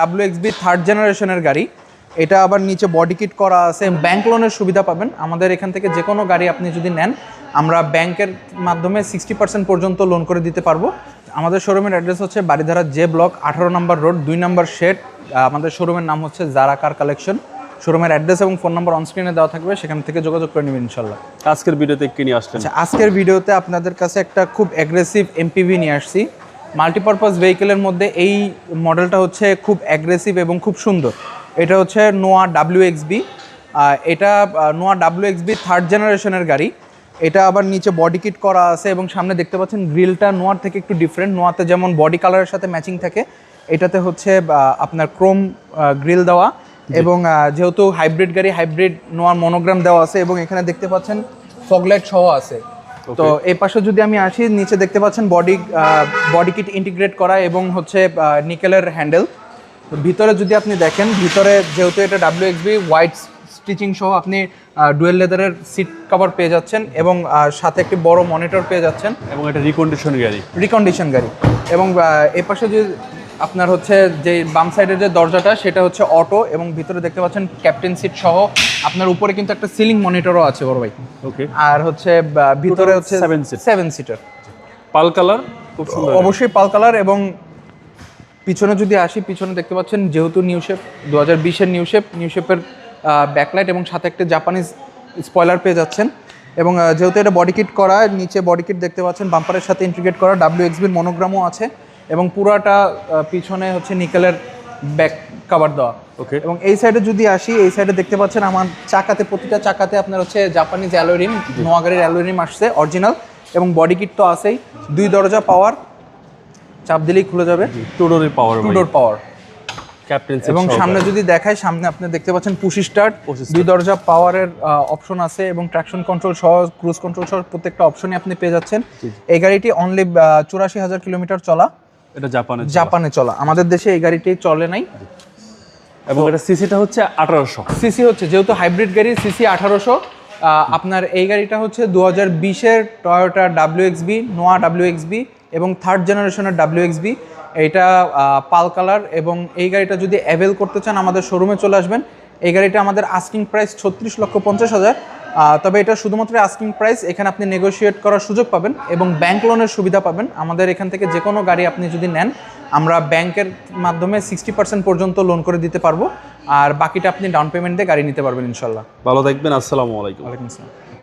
W XB third জেনারেশনের গাড়ি। এটা আবার নিচে বডি কিট করা আছে। ব্যাংক লোনের সুবিধা পাবেন। আমাদের এখান থেকে যে কোনো গাড়ি আপনি যদি নেন আমরা ব্যাংকের মাধ্যমে সিক্সটি পার্সেন্ট পর্যন্ত লোন করে দিতে পারব। আমাদের শোরুমের অ্যাড্রেস হচ্ছে বাড়িধারা জে ব্লক আঠারো নম্বর রোড দুই নম্বর শেড আমাদের শোরুমের নাম হচ্ছে জারা কার কালেকশন শোরুমের অ্যাড্রেস এবং ফোন নাম্বার অনস্ক্রিনে দেওয়া থাকবে। সেখান থেকে যোগাযোগ করে নেবেন ইনশাল্লাহ আজকের ভিডিওতে কি নিয়ে আসলেন? আচ্ছা আজকের ভিডিওতে আপনাদের কাছে একটা খুব অ্যাগ্রেসিভ এমপিভি নিয়ে আসছি। মাল্টিপারপাস ভেহিকেলের মধ্যে এই মডেলটা হচ্ছে খুব অ্যাগ্রেসিভ এবং খুব সুন্দর। এটা হচ্ছে নোয়া ডাব্লিউ এক্সবি এটা নোয়া ডাব্লিউ এক্সবি থার্ড জেনারেশনের গাড়ি। এটা আবার নিচে বডি কিট করা আছে এবং সামনে দেখতে পাচ্ছেন গ্রিলটা নোয়ার থেকে একটু ডিফারেন্ট নোয়াতে যেমন বডি কালারের সাথে ম্যাচিং থাকে এটাতে হচ্ছে আপনার ক্রোম গ্রিল দেওয়া এবং যেহেতু হাইব্রিড গাড়ি হাইব্রিড নোয়ার মনোগ্রাম দেওয়া আছে এবং এখানে দেখতে পাচ্ছেন ফগলাইট সহ আছে। তো এই পাশে যদি আমি আসি নিচে দেখতে পাচ্ছেন বডি বডি কিট ইন্টিগ্রেট করা এবং হচ্ছে নিকেলের হ্যান্ডেল ভিতরে যদি আপনি দেখেন ভিতরে যেহেতু এটা ডাব্লিউ এক্সবি হোয়াইট স্টিচিং সহ আপনি ডুয়েল লেদারের সিট কভার পেয়ে যাচ্ছেন এবং সাথে একটি বড় মনিটর পেয়ে যাচ্ছেন। এবং এটা রিকন্ডিশন গাড়ি। রিকন্ডিশন গাড়ি। এবং এ পাশে যে আপনার হচ্ছে যে বাম সাইডের যে দরজাটা সেটা হচ্ছে অটো এবং ভিতরে দেখতে পাচ্ছেন ক্যাপ্টেন সিট সহ আপনার উপরে কিন্তু একটা সিলিং মনিটরও আছে বড় ভাই। ওকে আর হচ্ছে ভিতরে হচ্ছে seven seat seven seater pearl colour খুব সুন্দর। অবশ্যই পাল কালার এবং পিছনে যদি আসি পিছনে দেখতে পাচ্ছেন যেহেতু নিউ শেপ দু হাজার বিশের নিউ শেপ নিউ শেপের ব্যাকলাইট এবং সাথে একটা জাপানিজ স্পয়লার পেয়ে যাচ্ছেন। এবং যেহেতু এটা বডি কিট করা নিচে বডি কিট দেখতে পাচ্ছেন বাম্পারের সাথে ইন্টিগ্রেট করা ডাব্লিউ এক্সবির মনোগ্রামও আছে। এবং পুরাটা পিছনে হচ্ছে নিকেলের ব্যাক কাভার দেওয়া। ওকে এবং এই সাইডে যদি আসি এই সাইডে দেখতে পাচ্ছেন আমার চাকাতে প্রতিটা চাকাতে আপনার হচ্ছে জাপানিজ অ্যালোরিম নোয়াগাড়ির অ্যালোরিম আসছে অরিজিনাল এবং বডি কিট তো আছেই। দুই দরজা পাওয়ার চাপ দিলেই খুলে যাবে। টুডোরের পাওয়ার টু ডোর পাওয়ার এবং সামনে যদি দেখায় সামনে আপনি দেখতে পাচ্ছেন পুশি স্টার্ট দুই দরজা পাওয়ারের অপশন আছে এবং ট্রাকশন কন্ট্রোল সহ ক্রুজ কন্ট্রোল সহ প্রত্যেকটা অপশনই আপনি পেয়ে যাচ্ছেন। এই গাড়িটি অনলি চুরাশি হাজার কিলোমিটার চলা। এটা জাপানের জাপানে চলা। আমাদের দেশে এই গাড়িটি চলে নাই। এবং এটা সিসিটা হচ্ছে আঠারোশো। সিসি হচ্ছে যেহেতু হাইব্রিড গাড়ি সিসি আঠারোশো। আপনার এই গাড়িটা হচ্ছে দু হাজার বিশের Toyota W XB Noah W XB এবং থার্ড জেনারেশনের ডাব্লিউ এক্সবি এইটা পাল কালার এবং এই গাড়িটা যদি অ্যাভেল করতে চান আমাদের শোরুমে চলে আসবেন। এই গাড়িটা আমাদের আস্কিং প্রাইস ছত্রিশ লক্ষ পঞ্চাশ হাজার। তবে এটা শুধুমাত্র আস্কিং প্রাইস এখানে আপনি নেগোশিয়েট করার সুযোগ পাবেন এবং ব্যাংক লোনের সুবিধা পাবেন। আমাদের এখান থেকে যে কোনো গাড়ি আপনি যদি নেন আমরা ব্যাংকের মাধ্যমে সিক্সটি পার্সেন্ট পর্যন্ত লোন করে দিতে পারব। আর বাকিটা আপনি ডাউন পেমেন্ট দিয়ে গাড়ি নিতে পারবেন ইনশাল্লাহ ভালো থাকবেন আসসালামু আলাইকুম। ওয়ালাইকুম আসসালাম।